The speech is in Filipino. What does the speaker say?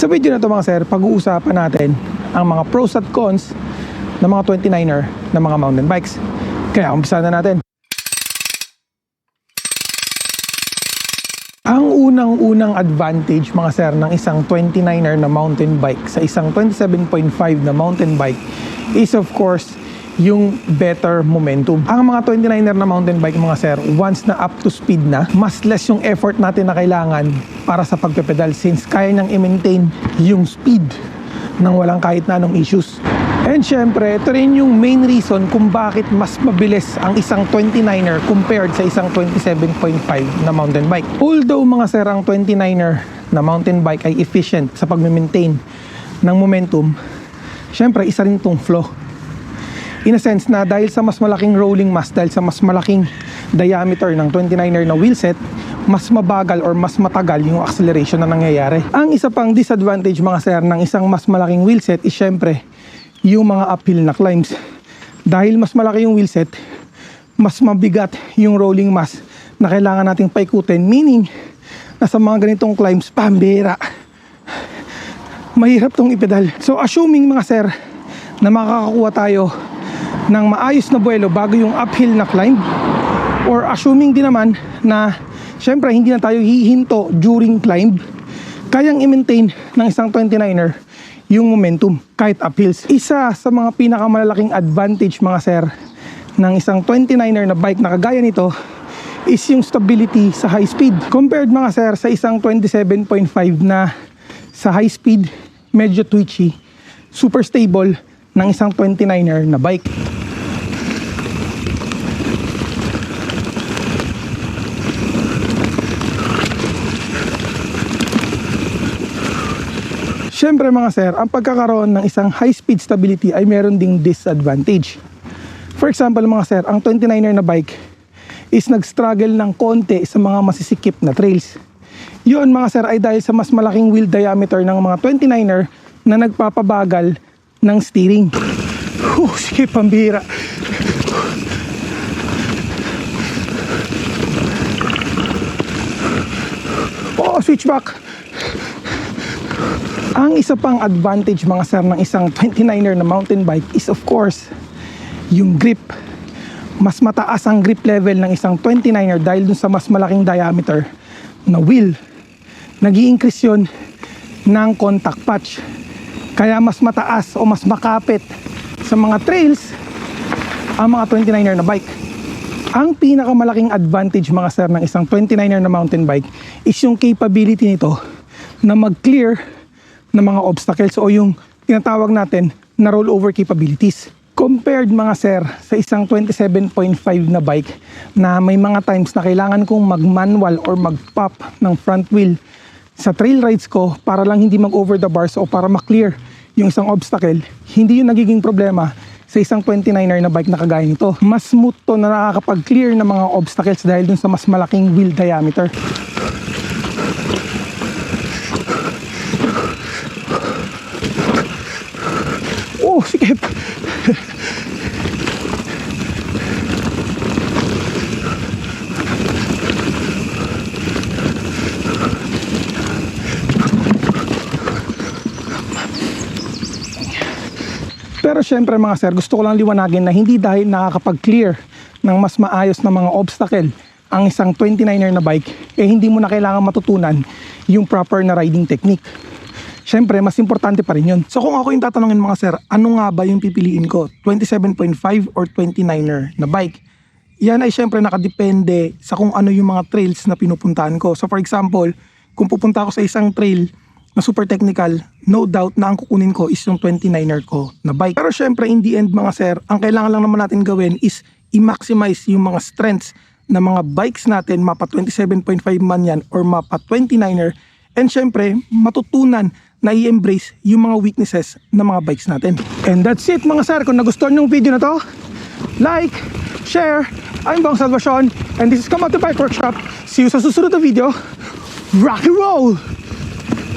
Sa video na to mga sir, pag-uusapan natin ang mga pros at cons ng mga 29er na mga mountain bikes. Kaya umpisa na natin. Ang unang-unang advantage mga sir ng isang 29er na mountain bike sa isang 27.5 na mountain bike is of course yung better momentum. Ang mga 29er na mountain bike mga sir, once na up to speed na, mas less yung effort natin na kailangan para sa pagpepedal since kaya niyang i-maintain yung speed nang walang kahit na anong issues. And syempre, ito rin yung main reason kung bakit mas mabilis ang isang 29er compared sa isang 27.5 na mountain bike. Although mga sir, ang 29er na mountain bike ay efficient sa pag-maintain ng momentum, syempre isa rin itong flow. In a sense na dahil sa mas malaking rolling mass, dahil sa mas malaking diameter ng 29er na wheelset, mas mabagal or mas matagal yung acceleration na nangyayari. Ang isa pang disadvantage mga sir ng isang mas malaking wheelset is syempre yung mga uphill na climbs. Dahil mas malaki yung wheelset, mas mabigat yung rolling mass na kailangan nating paikutin. Meaning, na sa mga ganitong climbs, pambira. Mahirap tong ipedal. So assuming mga sir, na makakakuha tayo ng maayos na buwelo bago yung uphill na climb or assuming din naman na syempre hindi na tayo hihinto during climb kayang i-maintain ng isang 29er yung momentum kahit uphills. Isa sa mga pinakamalaking advantage mga sir ng isang 29er na bike na kagaya nito is yung stability sa high speed. Compared mga sir sa isang 27.5 na sa high speed medyo twitchy, super stable ng isang 29er na bike. Siyempre mga sir, ang pagkakaroon ng isang high speed stability ay meron ding disadvantage. For example mga sir, ang 29er na bike is nag-struggle ng konti sa mga masisikip na trails. Yun mga sir ay dahil sa mas malaking wheel diameter ng mga 29er na nagpapabagal ng steering. Huh, sige pambira. Oh, switchback. Ang isa pang advantage mga sir ng isang 29er na mountain bike is of course yung grip. Mas mataas ang grip level ng isang 29er dahil dun sa mas malaking diameter na wheel. nag increase yun ng contact patch. Kaya mas mataas o mas makapit sa mga trails ang mga 29er na bike. Ang pinakamalaking advantage mga sir ng isang 29er na mountain bike is yung capability nito na mag-clear ng mga obstacles o yung tinatawag natin na rollover capabilities. Compared mga sir sa isang 27.5 na bike na may mga times na kailangan kong mag-manual or mag-pop ng front wheel sa trail rides ko para lang hindi mag-over the bars o para ma-clear yung isang obstacle, hindi yung nagiging problema sa isang 29er na bike na kagaya nito. Mas smooth to na nakakapag-clear ng mga obstacles dahil dun sa mas malaking wheel diameter. Oh. Pero syempre mga sir, gusto ko lang liwanagin na hindi dahil nakakapag-clear ng mas maayos na mga obstacle ang isang 29er na bike, eh hindi mo na kailangan matutunan yung proper na riding technique. Syempre, mas importante pa rin yun. So kung ako yung tatanungin mga sir, ano nga ba yung pipiliin ko? 27.5 or 29er na bike? Yan ay syempre nakadepende sa kung ano yung mga trails na pinupuntahan ko. So for example, kung pupunta ako sa isang trail na super technical, no doubt na ang kukunin ko is yung 29er ko na bike. Pero syempre in the end mga sir, ang kailangan lang naman natin gawin is i-maximize yung mga strengths ng mga bikes natin, mapa 27.5 man yan or mapa 29er. And syempre, matutunan na i-embrace yung mga weaknesses ng mga bikes natin. And that's it mga sir. Kung nagustuhan yung video na to, like, share. I'm Bong Salvacion and this is Come Out to Bike Workshop. See you sa susunod na video. Rock and roll!